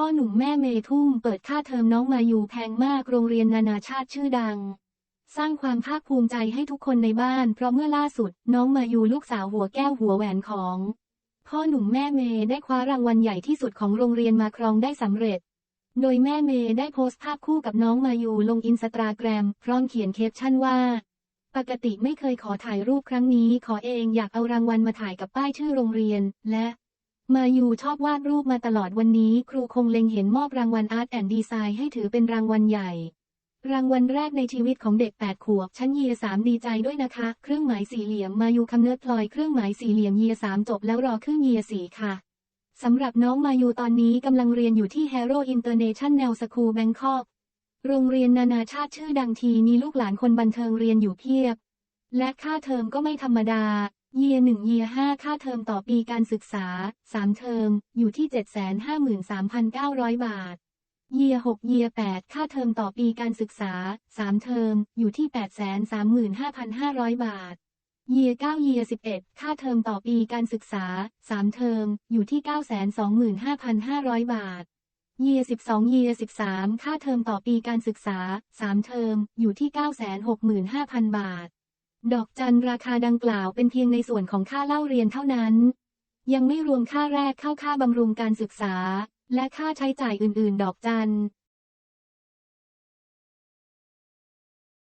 พ่อหนุ่มแม่เมทุ่มเปิดค่าเทอมน้องมายูแพงมากโรงเรียนนานาชาติชื่อดัง สร้างความภาคภูมิใจให้ทุกคนในบ้าน เพราะเมื่อล่าสุดน้องมายูลูกสาวหัวแก้วหัวแหวนของ พ่อหนุ่มแม่เมย์ได้คว้ารางวัลใหญ่ที่สุดของโรงเรียนมาครองได้สำเร็จ โดยแม่เมย์ได้โพสต์ภาพคู่กับน้องมายูลงอินสตาแกรมพร้อมเขียนแคปชั่นว่า ปกติไม่เคยขอถ่ายรูปครั้งนี้ ขอเองอยากเอารางวัลมาถ่ายกับป้ายชื่อโรงเรียน และ มายูชอบวาดรูปมาตลอดวันนี้ ครูคงเล็งเห็นมอบรางวัลอาร์ตแอนด์ดีไซน์ให้ถือเป็นรางวัลใหญ่ รางวัลแรกในชีวิตของเด็ก 8 ขวบ ชั้นเยียสามดีใจด้วยนะคะ เครื่องหมายสี่เหลี่ยมมายูคำเนิดพลอยเครื่องหมายสี่เหลี่ยมเยียสามจบแล้วรอขึ้นเยียสี่ค่ะสำหรับน้องมายูตอนนี้กำลังเรียนอยู่ที่ Hero International School Bangkok โรงเรียนนานาชาติชื่อดังทีมีลูกหลานคนบันเทิงเรียนอยู่เพียบ และค่าเทอมก็ไม่ธรรมดา เยียหนึ่งเยียห้าค่าเทอมต่อปีการศึกษาสามเทอม อยู่ที่ 753,900 บาท เยียหกเยียแปดค่าเทอมต่อปีการศึกษาสามเทอม อยู่ที่ 835,500 บาท เยียเก้าเยียสิบเอ็ดค่าเทอมต่อปีการศึกษาสามเทอม อยู่ที่ 925,500 บาทเยียสิบสองเยียสิบสามค่าเทอมต่อปีการศึกษาสามเทอม อยู่ที่ 965,000 บาท ดอกจันราคาดังกล่าวเป็นเพียงในส่วนของค่าเล่าเรียนเท่านั้น ยังไม่รวมค่าแรกเข้าค่าบำรุงการศึกษา และค่าใช้จ่ายอื่น ๆ ดอกจัน